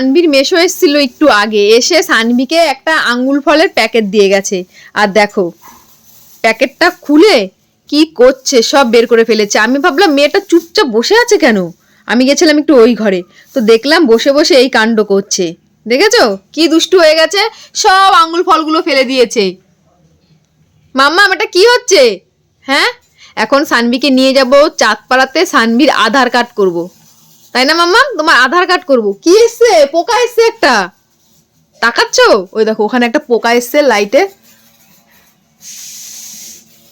সানবির মেশো এসেছিল একটু আগে। এসে সানবিকে একটা আঙ্গুল ফলের প্যাকেট দিয়ে গেছে। আর দেখো, প্যাকেটটা খুলে কি করছে, সব বের করে ফেলেছে। আমি ভাবলাম, মেয়েটা চুপচাপ বসে আছে কেন? আমি গেছিলাম একটু ওই ঘরে। তো দেখলাম বসে বসে এই কাণ্ড করছে। দেখেছ? কি দুষ্টু হয়ে গেছে? সব আঙ্গুল ফলগুলো ফেলে দিয়েছে। মাম্মা এটা কি হচ্ছে? হ্যাঁ? এখন সানবিকে নিয়ে যাব চাঁদপাড়াতে, সানবির আধার কার্ড করব। তাই না, মাম্মা? তোমার আধার কার্ড করব। কি এসছে? পোকা এসছে একটা। তাকাচ্ছ? ওই দেখো, ওখানে একটা পোকা এসছে লাইটে।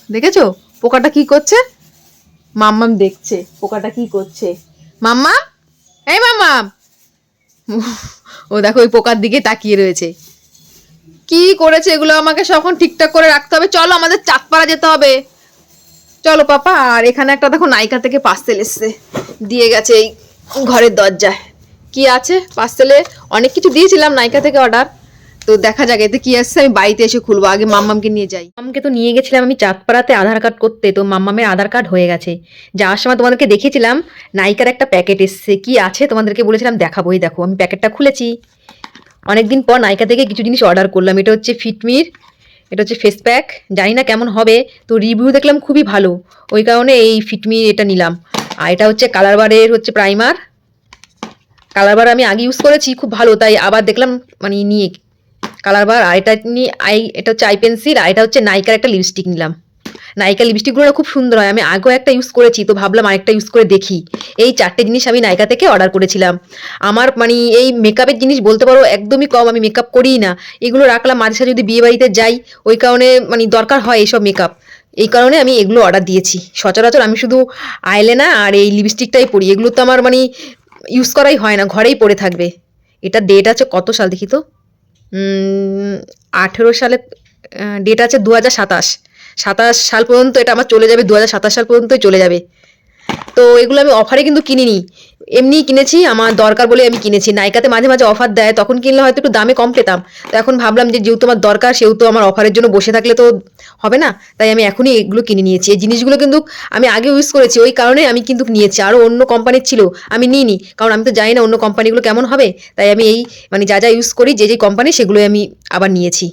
দেখেছ? পোকাটা কি করছে? মাম্মাম দেখছে, পোকাটা কি করছে। মাম্মা এই মাম্মাম! ও দেখো, ওই পোকার দিকে তাকিয়ে রয়েছে। কি করেছে এগুলো আমাকে সখন ঠিকঠাক করে রাখতে হবে? চলো, আমাদের চাঁদপাড়া যেতে হবে। চলো, পাপা। আর এখানে একটা দেখো নাইকা থেকে পার্সেল এসছে। দিয়ে গেছে এই ঘরের দরজায়। কি আছে? পার্সেলে অনেক কিছু দিয়েছিলাম নাইকা থেকে অর্ডার তো দেখা যাক, এতে কি আসছে আমি বাড়িতে এসে খুলবো। আগে মাম্মামকে নিয়ে যাই। মামকে তো নিয়ে গেছিলাম আমি চাঁদপাড়াতে আধার কার্ড করতে। তো মাম্মামের আধার কার্ড হয়ে গেছে। যাওয়ার সময় তোমাদেরকে দেখিয়েছিলাম নাইকার একটা প্যাকেট এসছে। কি আছে? তোমাদেরকে বলেছিলাম দেখাবো। এই দেখো, আমি প্যাকেটটা খুলেছি। অনেকদিন পর নাইকা থেকে কিছু জিনিস অর্ডার করলাম। এটা হচ্ছে ফিটমির, এটা হচ্ছে ফেস প্যাক জানি না কেমন হবে। তো রিভিউ দেখলাম খুবই ভালো। ওই কারণে এই ফিটমির এটা নিলাম। আর এটা হচ্ছে কালার বারের হচ্ছে প্রাইমার কালার বার আমি আগে ইউজ করেছি, খুব ভালো, তাই আবার দেখলাম মানে নিয়ে কালার বার আর এটা নিয়ে আই এটা হচ্ছে আই পেন্সিল আর এটা হচ্ছে নাইকার একটা লিপস্টিক নিলাম। নাইকার লিপস্টিকগুলো খুব সুন্দর হয়। আমি আগেও একটা ইউজ করেছি, তো ভাবলাম আরেকটা ইউজ করে দেখি। এই চারটে জিনিস আমি নাইকা থেকে অর্ডার করেছিলাম। আমার মানে এই মেকআপের জিনিস বলতে পারো, একদমই কম আমি মেকআপ করিই না। এগুলো রাখলাম, মাঝে সাঝে যদি বিয়ে বাড়িতে যাই, ওই কারণে মানে দরকার হয় এইসব মেকআপ এই কারণে আমি এগুলো অর্ডার দিয়েছি। সচরাচর আমি শুধু আইলেনা আর এই লিপস্টিকটাই পরি। এগুলো তো আমার মানে ইউজ করাই হয় না, ঘরেই পরে থাকবে। এটা ডেট আছে কত সাল দেখি তো? আঠেরো সালে ডেট আছে দু হাজার সাতাশ। সাতাশ সাল পর্যন্ত এটা আমার চলে যাবে, দু হাজার সাতাশ সাল পর্যন্তই চলে যাবে। তো এগুলো আমি অফারে কিন্তু কিনিনি। এমনিই কিনেছি, আমার দরকার বলে আমি কিনেছি। নাইকাতে মাঝে মাঝে অফার দেয়, তখন কিনলে হয়তো একটু দামে কম পেতাম। তো এখন ভাবলাম যে যেহেতু আমার দরকার, সেহেতু আমার অফারের জন্য বসে থাকলে তো হবে না। তাই আমি এখনই এগুলো কিনে নিয়েছি। এই জিনিসগুলো কিন্তু আমি আগে ইউজ করেছি, ওই কারণে আমি কিন্তু নিয়েছি। আরও অন্য কোম্পানির ছিল, আমি নিইনি। কারণ আমি তো জানি না অন্য কোম্পানিগুলো কেমন হবে। তাই আমি এই মানে যা যা ইউজ করি, যে যে কোম্পানি সেগুলোই আমি আবার নিয়েছি।